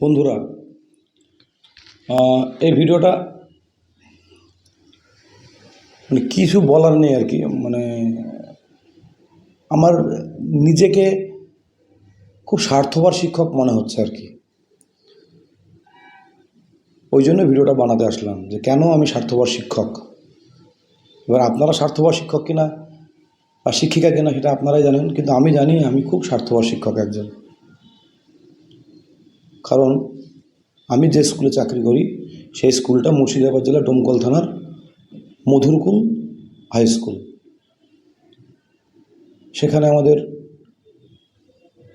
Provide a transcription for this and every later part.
বন্ধুরা এই ভিডিওটা মানে কিছু বলার নেই আর কি মানে আমার নিজেকে খুব স্বার্থপর শিক্ষক মনে হচ্ছে আর কি। ওই জন্য ভিডিওটা বানাতে আসলাম, যে কেন আমি স্বার্থপর শিক্ষক? এবার আপনারা স্বার্থপর শিক্ষক কিনা বা শিক্ষিকা কিনা সেটা আপনারাই জানেন, কিন্তু আমি জানি আমি খুব স্বার্থপর শিক্ষক একজন। কারণ আমি যে স্কুলে চাকরি করি, সেই স্কুলটা মুর্শিদাবাদ জেলার ডোমকল থানার মধুরকুল হাই স্কুল। সেখানে আমাদের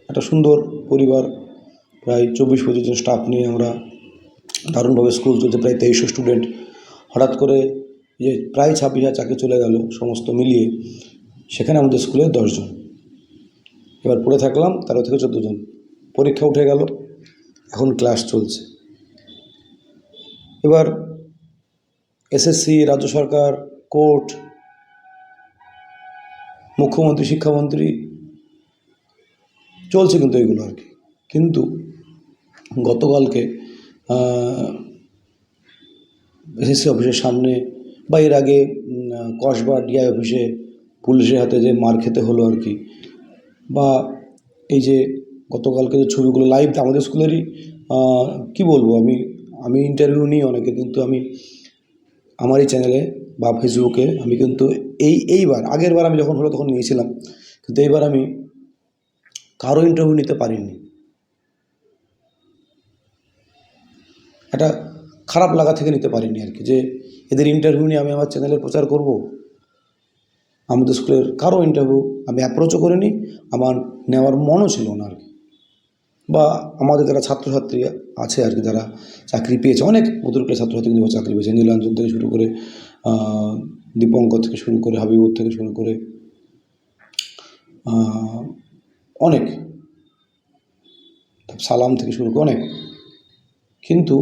একটা সুন্দর পরিবার, প্রায় চব্বিশ পঁচিশ জন স্টাফ নিয়ে আমরা দারুণভাবে স্কুল চলছে, প্রায় তেইশশো স্টুডেন্ট হঠাৎ করে যে প্রায় ছাব্বিশ হাজার চাকরি চলে গেল, সমস্ত মিলিয়ে। সেখানে আমাদের স্কুলে দশজন এবার পড়ে থাকলাম তেরো থেকে চোদ্দ জন। পরীক্ষা উঠে গেল। এখন ক্লাস চলছে। এবার এসএসসি রাজ্য সরকার, কোর্ট, মুখ্যমন্ত্রী, শিক্ষামন্ত্রী চলছে কিন্তু এগুলো আর কি। কিন্তু গতকালকে এসএসসি অফিসের সামনে বা এর আগে কসবা ডিআই অফিসে পুলিশের হাতে যে মার খেতে হলো আর কি, বা এই যে গতকালকে যে ছবিগুলো লাইভ আমাদের স্কুলেরই কি বলব আমি আমি ইন্টারভিউ নিই অনেকে, কিন্তু আমি আমার এই চ্যানেলে বা ফেসবুকে আমি কিন্তু এই, এইবার, আগের বার আমি যখন হলো তখন নিয়েছিলাম, কিন্তু এইবার আমি কারও ইন্টারভিউ নিতে পারিনি। একটা খারাপ লাগা থেকে নিতে পারিনি আর কি, যে এদের ইন্টারভিউ নিয়ে আমি আমার চ্যানেলে প্রচার করব। আমাদের স্কুলের কারও ইন্টারভিউ আমি অ্যাপ্রোচও করিনি, আমার নেওয়ার মনও ছিল না আর কি। বা আমাদের যারা ছাত্রছাত্রী আছে আর কি, যারা চাকরি পেয়েছে, অনেক মধুরকুলের ছাত্রছাত্রী কিন্তু চাকরি পেয়েছে। নীলাঞ্জন থেকে শুরু করে দীপঙ্কর থেকে শুরু করে, হাবিবুর থেকে শুরু করে অনেক। সালাম থেকে শুরু করে অনেক। কিন্তু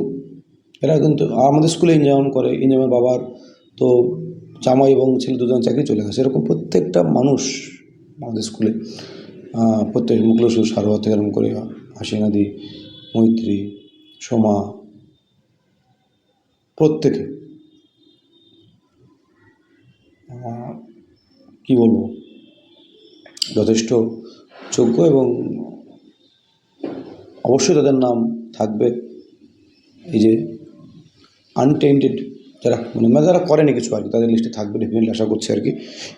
এরা কিন্তু আমাদের স্কুলে ইঞ্জাম করে ইঞ্জামের বাবার তো জামাই এবং ছেলে দুজন চাকরি চলে গেছে। এরকম প্রত্যেকটা মানুষ আমাদের স্কুলে প্রত্যেক মুখলসু সারোয়া থেকে আরম্ভ করে হাসিনাদি, মৈত্রী, সোমা, প্রত্যেকে। কি বলব? যথেষ্ট যোগ্য এবং অবশ্যই তাদের নাম থাকবে। এই যে আনটেন্টেড যারা মানে মানে যারা করেনি কিছু আর কি, তাদের লিস্টে থাকবে ডেফিনেটলি আশা করছি আর কি।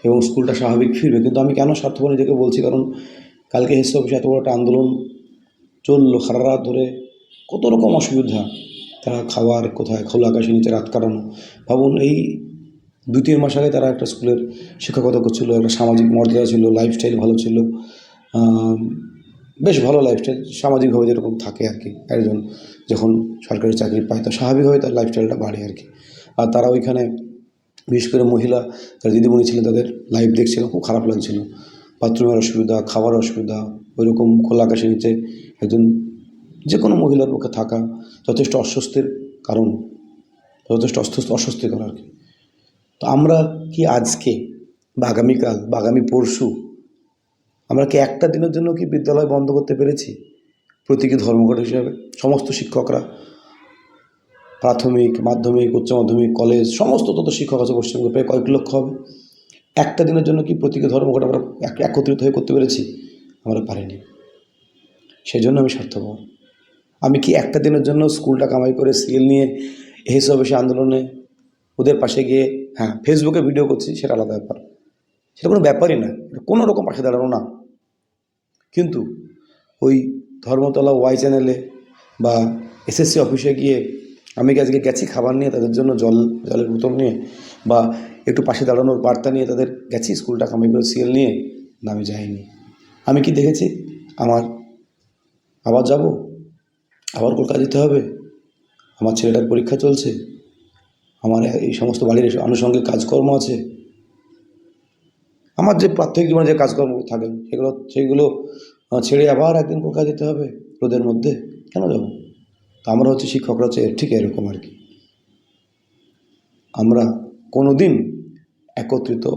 এবং স্কুলটা স্বাভাবিক ফিরবে। কিন্তু আমি কেন স্বার্থপর নিজেকে বলছি? কারণ কালকে হেসে অফিসে এত বড় একটা আন্দোলন চলল সারা রাত ধরে। কত রকম অসুবিধা। তারা খাওয়ার কোথায়? খোলা আকাশের নিচে রাত কাটানো। ভাবুন, এই দুই তিন মাস আগে তারা একটা স্কুলের শিক্ষকতা করছিল, একটা সামাজিক মর্যাদা ছিল লাইফস্টাইল ভালো ছিল। বেশ ভালো লাইফস্টাইল সামাজিকভাবে যেরকম থাকে আর কি। একজন যখন সরকারি চাকরি পায়, তো স্বাভাবিকভাবে তার লাইফস্টাইলটা বাড়ে আর কি। আর তারা ওইখানে, বিশেষ করে মহিলা, যারা দিদিমণি ছিলেন, তাদের লাইফ দেখছিলাম, খুব খারাপ লাগছিল। বাথরুমের অসুবিধা, খাওয়ার অসুবিধা, ওইরকম খোলা আকাশের নিচে একজন যে কোনো মহিলার পক্ষে থাকা যথেষ্ট অস্বস্তির কারণ, যথেষ্ট অস্বস্তি অস্বস্তিকর আর কি। তো আমরা কি আজকে বা আগামীকাল বা আগামী পরশু আমরা কি একটা দিনের জন্য কি বিদ্যালয় বন্ধ করতে পেরেছি? প্রতীকী ধর্মঘট হিসাবে সমস্ত শিক্ষকরা, প্রাথমিক, মাধ্যমিক, উচ্চ মাধ্যমিক, কলেজ, সমস্ত তত শিক্ষক আছে পশ্চিমবঙ্গে প্রায় কয়েক লক্ষ হবে। একটা দিনের জন্য কি প্রতীকী ধর্মঘট আমরা একত্রিত হয়ে করতে পেরেছি? আমরা পারিনি। সেই জন্য আমি স্বার্থপর। আমি কি একটা দিনের জন্য স্কুলটা কামাই করে সিএল নিয়ে এসে অফিসে আন্দোলনে ওদের পাশে গিয়ে হ্যাঁ ফেসবুকে ভিডিও করছি, সেটা আলাদা ব্যাপার। সেটা কোনো ব্যাপারই না। কোনো রকম পাশে দাঁড়ানো না। কিন্তু ওই ধর্মতলা ওয়াই চ্যানেলে বা এসএসসি অফিসে গিয়ে আমি আজকে গেছি খাবার নিয়ে তাদের জন্য জল, জলের বোতল নিয়ে? বা একটু পাশে দাঁড়ানোর বার্তা নিয়ে তাদের গেছি স্কুলটা কামাই করে সিএল নিয়ে? না, আমি যাইনি। আমি কি দেখেছি? আমার আবার যাব? আবার কলকাতা যেতে হবে? আমার ছেলেটার পরীক্ষা চলছে। আমার এই সমস্ত বাড়ির আনুষঙ্গিক কাজকর্ম আছে। আমার যে প্রাথমিক জীবনে যে কাজকর্ম থাকে, সেগুলো, সেইগুলো ছেড়ে আবার একদিন কলকাতা যেতে হবে রোদের মধ্যে? কেন যাব? তো আমরা হচ্ছে শিক্ষকরা হচ্ছে ঠিক এরকম আর কি। আমরা কোনো দিন একত্রিত,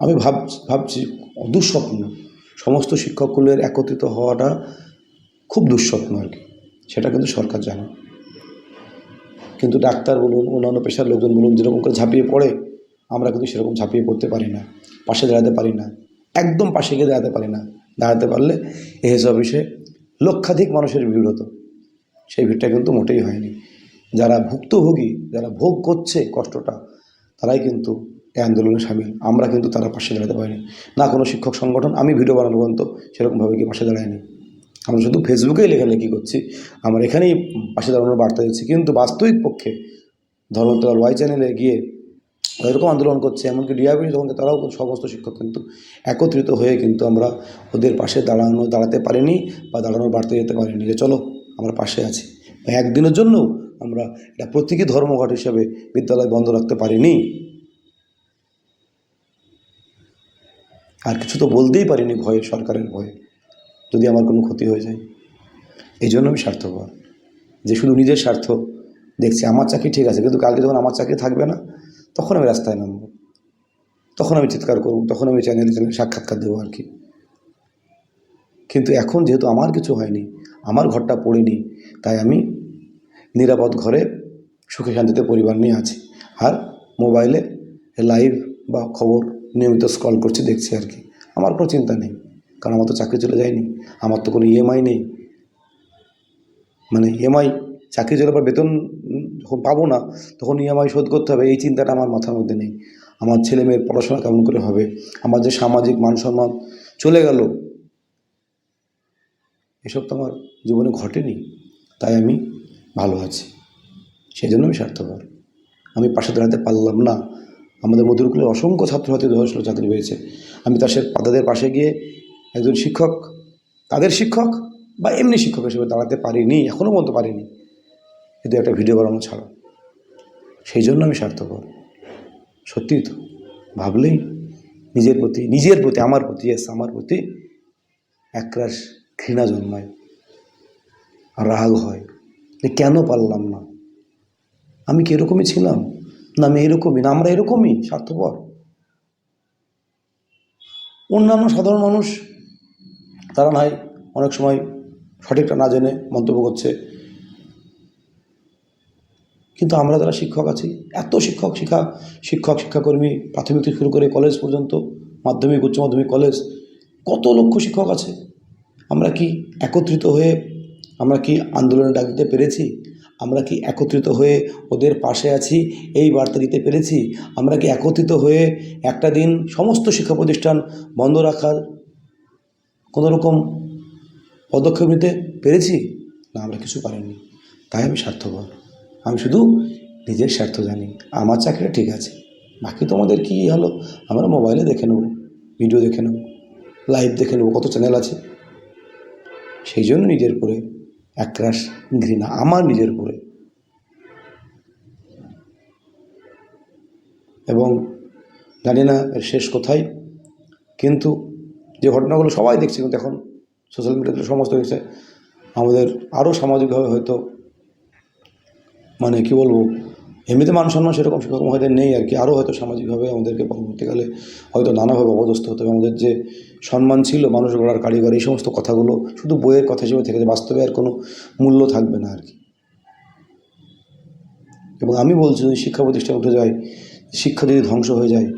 আমি ভাব ভাবছি দুঃস্বপ্ন। সমস্ত শিক্ষকগুলোর একত্রিত হওয়াটা খুব দুঃস্বপ্ন আর কি। সেটা কিন্তু সরকার জানে। কিন্তু ডাক্তার বলুন, অন্যান্য পেশার লোকজন বলুন, যেরকম করে ঝাঁপিয়ে পড়ে, আমরা কিন্তু সেরকম ঝাঁপিয়ে পড়তে পারি না, পাশে দাঁড়াতে পারি না, একদম পাশে গিয়ে দাঁড়াতে পারি না। দাঁড়াতে পারলে এহেস অফিসে লক্ষাধিক মানুষের ভিড় হতো। সেই ভিড়টা কিন্তু মোটেই হয়নি। যারা ভুক্তভোগী, যারা ভোগ করছে কষ্টটা, তারাই কিন্তু এই আন্দোলনে সামিল। আমরা কিন্তু তারা পাশে দাঁড়াতে পারিনি। না কোনো শিক্ষক সংগঠন, আমি ভিডিও বানানো পর্যন্ত সেরকমভাবে কি পাশে দাঁড়ায়নি। আমরা শুধু ফেসবুকেই লেখালেখি করছি। আমরা এখানেই পাশে দাঁড়ানোর বার্তা দিচ্ছি। কিন্তু বাস্তবিক পক্ষে ধর্মতলার ওয়াই চ্যানেলে গিয়ে এরকম আন্দোলন করছে, এমনকি ডিআইবি যখন তারাও সমস্ত শিক্ষক কিন্তু একত্রিত হয়ে কিন্তু আমরা ওদের পাশে দাঁড়ানো, দাঁড়াতে পারিনি বা দাঁড়ানোর বার্তা যেতে পারিনি যে চলো আমরা পাশে আছি। একদিনের জন্য আমরা এটা প্রতীকী ধর্মঘট হিসাবে বিদ্যালয় বন্ধ রাখতে পারিনি। আর কিছু তো বলতেই পারিনি ভয়ে, সরকারের ভয়ে। যদি আমার কোনো ক্ষতি হয়ে যায়। এই জন্য আমি স্বার্থপর। যে শুধু নিজের স্বার্থ দেখছি, আমার চাকরি ঠিক আছে, কিন্তু কালকে যখন আমার চাকরি থাকবে না, তখন আমি রাস্তায় নামবো। তখন আমি চিৎকার করব, তখন আমি চ্যানেলে চ্যানেলে সাক্ষাৎকার দেবো আর কি। কিন্তু এখন যেহেতু আমার কিছু হয়নি, আমার ঘরটা পড়েনি, তাই আমি নিরাপদ ঘরে সুখে শান্তিতে পরিবার নিয়ে আছি। আর মোবাইলে লাইভ বা খবর নিয়মিত স্কল করছি, দেখছি আর কি। আমার কোনো চিন্তা নেই। কারণ আমার তো চাকরি চলে যায়নি, আমার তো কোনো ইএমআই নেই। মানে ইএমআই চাকরি চলে পর বেতন যখন পাবো না, তখন ইএমআই শোধ করতে হবে, এই চিন্তাটা আমার মাথার মধ্যে নেই। আমার ছেলে মেয়ের পড়াশোনা কেমন করে হবে? আমার যে সামাজিক মান সম্মান চলে গেল, এসব তো আমার জীবনে ঘটেনি, তাই আমি ভালো আছি। সেই জন্য আমি স্বার্থপর। আমি পাশে দাঁড়াতে পারলাম না। আমাদের মধুরকুলের অসংখ্য ছাত্রছাত্রী দশ চাকরি পেয়েছে। আমি তার সে তাদের পাশে গিয়ে একজন শিক্ষক, তাদের শিক্ষক বা এমনি শিক্ষক হিসেবে দাঁড়াতে পারিনি এখনও পর্যন্ত পারিনি। কিন্তু একটা ভিডিও বানানো ছাড়া। সেই জন্য আমি স্বার্থপর। সত্যিই তো, ভাবলেই নিজের প্রতি নিজের প্রতি, আমার প্রতি এস আমার প্রতি একরাশ ঘৃণা জন্মায়। রাগ হয় যে কেন পারলাম না? আমি কি এরকমই ছিলাম? না, আমি এরকমই, না, আমরা এরকমই স্বার্থপর। অন্যান্য সাধারণ মানুষ তারা নাই, অনেক সময় সঠিকটা না জেনে মন্তব্য করছে। কিন্তু আমরা যারা শিক্ষক আছি, এত শিক্ষক, শিক্ষা, শিক্ষক, শিক্ষাকর্মী, প্রাথমিক থেকে শুরু করে কলেজ পর্যন্ত, মাধ্যমিক, উচ্চ মাধ্যমিক, কলেজ, কত লক্ষ শিক্ষক আছে? আমরা কি একত্রিত হয়ে, আমরা কি আন্দোলনে ডাক দিতে পেরেছি? আমরা কি একত্রিত হয়ে ওদের পাশে আছি, এই বার্তা দিতে পেরেছি? আমরা কি একত্রিত হয়ে একটা দিন সমস্ত শিক্ষা প্রতিষ্ঠান বন্ধ রাখার কোনো রকম পদক্ষেপ নিতে পেরেছি? না, আমরা কিছু পারিনি। তাই আমি স্বার্থপর। আমি শুধু নিজের স্বার্থ জানি। আমার চাকরিটা ঠিক আছে। বাকি তোমাদের কী হলো? আমরা মোবাইলে দেখে নেব, ভিডিও দেখে নেব, লাইভ দেখে নেব কত চ্যানেল আছে। সেই জন্য নিজের উপরে একরাশ ঘৃণা, আমার নিজের উপরে। এবং জানি না এর শেষ কোথায়, কিন্তু যে ঘটনাগুলো সবাই দেখছে, কিন্তু এখন সোশ্যাল মিডিয়াতে সমস্ত দেখছে আমাদের আরও সামাজিকভাবে হয়তো মানে কি বলব, এমনিতে মান সম্মান সেরকম শিক্ষক হয়তো নেই আর কি। আরও হয়তো সামাজিকভাবে আমাদেরকে পরবর্তীকালে হয়তো নানাভাবে অপদস্থ হতে হবে। আমাদের যে সম্মান ছিল, মানুষ গড়ার কারিগর, এই সমস্ত কথাগুলো শুধু বইয়ের কথা হিসেবে থেকে বাস্তবে আর কোনো মূল্য থাকবে না আর কি। এবং আমি বলছি, যদি শিক্ষা প্রতিষ্ঠান উঠে যায়, শিক্ষা যদি ধ্বংস হয়ে যায়,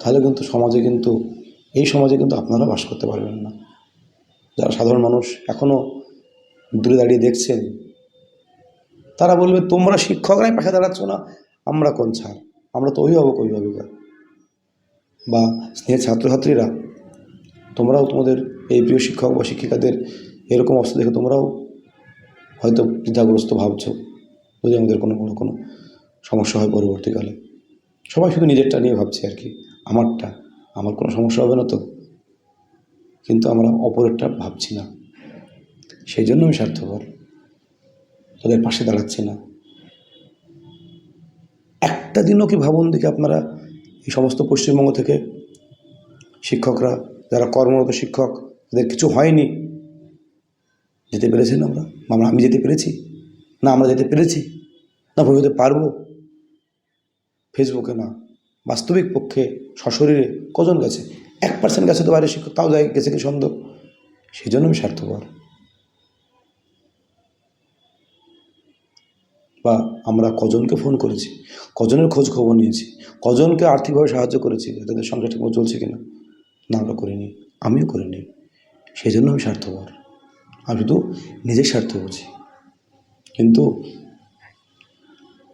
তাহলে কিন্তু সমাজে কিন্তু এই সমাজে কিন্তু আপনারা বাস করতে পারবেন না। যারা সাধারণ মানুষ এখনও দূরে দাঁড়িয়ে দেখছেন, তারা বলবে, তোমরা শিক্ষকরাই পাশে দাঁড়াচ্ছ না, আমরা কোন ছাড় আমরা তো অভিভাবক, অভিভাবিকা। বা স্নেহের ছাত্রছাত্রীরা, তোমরাও তোমাদের এই প্রিয় শিক্ষক বা শিক্ষিকাদের এরকম অবস্থা দেখে তোমরাও হয়তো দ্বিধাগ্রস্ত ভাবছ, যদি আমাদের কোনো বড় কোনো সমস্যা হয় পরবর্তীকালে। সবাই শুধু নিজেরটা নিয়ে ভাবছে আর কি, আমারটা। আমার কোনো সমস্যা হবে না তো? কিন্তু আমরা অপরেরটা ভাবছি না। সেই জন্য আমি স্বার্থপর। তাদের পাশে দাঁড়াচ্ছি না। একটা দিনও কি ভাবুন দেখি আপনারা এই সমস্ত পশ্চিমবঙ্গ থেকে শিক্ষকরা, যারা কর্মরত শিক্ষক, তাদের কিছু হয়নি? যেতে পেরেছেন আমরা? আমরা, আমি যেতে পেরেছি? না, আমরা যেতে পেরেছি? না, ভবিষ্যতে পারব? ফেসবুকে না। বাস্তবিক পক্ষে সশরীরে কজন গেছে? এক পার্সেন্ট গেছে তো বাইরে শিক্ষক, তাও যায়, গেছে কি সন্দেহ? সেই জন্য আমি স্বার্থপর। বা আমরা কজনকে ফোন করেছি, কজনের খোঁজ খবর নিয়েছি, কজনকে আর্থিকভাবে সাহায্য করেছি, তাদের সংসার ঠিকমতো চলছে কিনা, না আমরা করিনি, আমিও করিনি। সেই জন্য আমি স্বার্থপর। আমি শুধু নিজের স্বার্থ বুঝি কিন্তু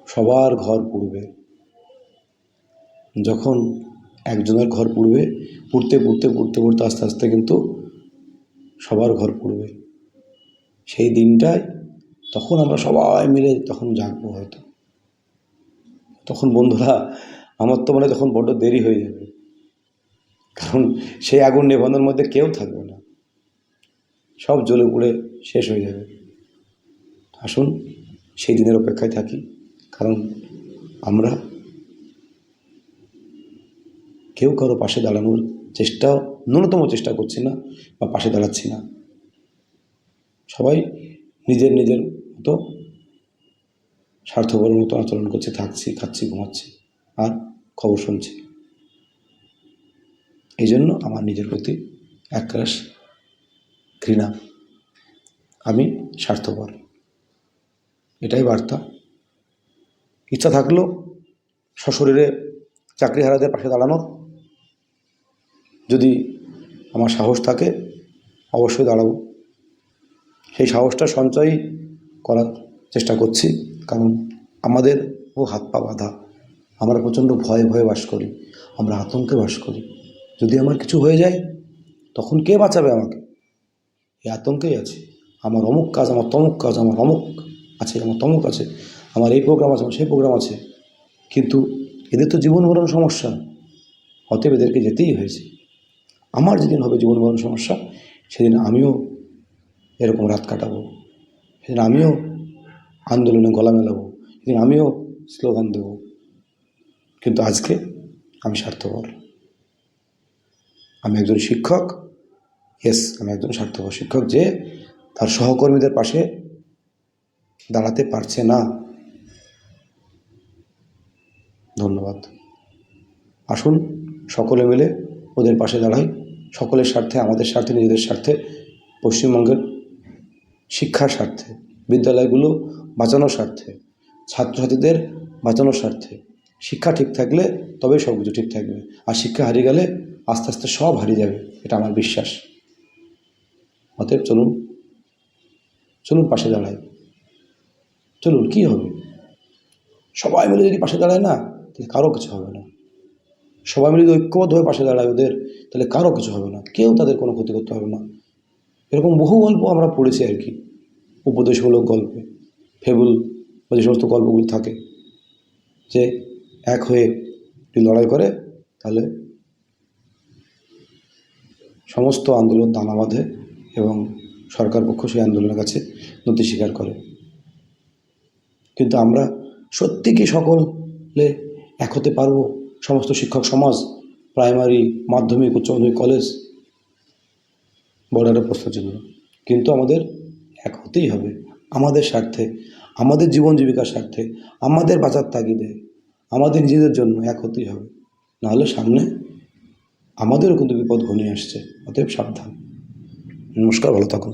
সবার ঘর পুড়বে। যখন একজনের ঘর পুড়বে, পুড়তে পুড়তে পুড়তে পুড়তে আস্তে আস্তে কিন্তু সবার ঘর পুড়বে। সেই দিনটায় তখন আমরা সবাই মিলে তখন জাগবো হয়তো। তখন বন্ধুরা, আমার তো মনে তখন বড্ড দেরি হয়ে যাবে। কারণ সেই আগুন নেভানোর মধ্যে কেউ থাকবে না। সব জ্বলে পুড়ে শেষ হয়ে যাবে। আসুন সেই দিনের অপেক্ষায় থাকি। কারণ আমরা কেউ কারও পাশে দাঁড়ানোর চেষ্টাও ন্যূনতম চেষ্টা করছি না বা পাশে দাঁড়াচ্ছি না। সবাই নিজের নিজের মতো স্বার্থপরের মতো আচরণ করছে, থাকছি, খাচ্ছি, ঘুমাচ্ছি, আর খবর শুনছি। এই জন্য আমার নিজের প্রতি একরাশ ঘৃণা। আমি স্বার্থপর। এটাই বার্তা। ইচ্ছা থাকলেও সশরীরে চাকরি চাকরিহারাদের পাশে দাঁড়ানোর যদি আমার সাহস থাকে, অবশ্যই দাঁড়াবো। সেই সাহসটা সঞ্চয় করার চেষ্টা করছি, কারণ আমাদেরও হাত পা বাঁধা। আমরা প্রচণ্ড ভয়ে ভয়ে বাস করি, আমরা আতঙ্কে বাস করি। যদি আমার কিছু হয়ে যায়, তখন কে বাঁচাবে আমাকে? এই আতঙ্কেই আছে। আমার অমুক কাজ, আমার তমুক কাজ, আমার অমুক আছে, আমার তমুক আছে, আমার এই প্রোগ্রাম আছে, আমার সেই প্রোগ্রাম আছে। কিন্তু এদের তো জীবন মরণ সমস্যা। অতএব এদেরকে যেতেই হয়েছে। আমার যেদিন হবে জীবন মরণ সমস্যা, সেদিন আমিও এরকম রাত কাটাবো। সেদিন আমিও আন্দোলনে গলা মেলাবো। সেদিন আমিও স্লোগান দেবো। কিন্তু আজকে আমি স্বার্থপর। আমি একজন শিক্ষক। ইয়েস আমি একজন স্বার্থপর শিক্ষক যে তার সহকর্মীদের পাশে দাঁড়াতে পারছে না। ধন্যবাদ। আসুন সকলে মিলে ওদের পাশে দাঁড়াই। সকলের স্বার্থে, আমাদের স্বার্থে, নিজেদের স্বার্থে, পশ্চিমবঙ্গের শিক্ষার স্বার্থে, বিদ্যালয়গুলো বাঁচানোর স্বার্থে, ছাত্রছাত্রীদের বাঁচানোর স্বার্থে। শিক্ষা ঠিক থাকলে তবেই সব কিছু ঠিক থাকবে। আর শিক্ষা হারিয়ে গেলে আস্তে আস্তে সব হারিয়ে যাবে, এটা আমার বিশ্বাস। অতএব চলুন চলুন পাশে দাঁড়াই। চলুন, কী হবে? সবাই মিলে যদি পাশে দাঁড়ায় না, তাহলে কারও কিছু হবে না। সবাই মিলে যদি ঐক্যবদ্ধভাবে পাশে দাঁড়ায় ওদের, তাহলে কারও কিছু হবে না, কেউ তাদের কোনো ক্ষতি করতে হবে না। এরকম বহু গল্প আমরা পড়েছি আর কি, উপদেশমূলক গল্পে, ফেবুল বা যে সমস্ত গল্পগুলি থাকে, যে এক হয়ে যদি লড়াই করে, তাহলে সমস্ত আন্দোলন দানা বাঁধে এবং সরকার পক্ষ সেই আন্দোলনের কাছে নতি স্বীকার করে। কিন্তু আমরা সত্যি কি সকলে এক হতে পারব? সমস্ত শিক্ষক সমাজ, প্রাইমারি, মাধ্যমিক, উচ্চ মাধ্যমিক, কলেজ বড় একটা প্রশ্নচিহ্ন কিন্তু আমাদের এক হতেই হবে। আমাদের স্বার্থে, আমাদের জীবন জীবিকার স্বার্থে, আমাদের বাঁচার তাগিদে, আমাদের নিজেদের জন্য এক হতেই হবে। নাহলে সামনে আমাদেরও কিন্তু বিপদ ঘনিয়ে আসছে। অতএব সাবধান। নমস্কার, ভালো থাকুন।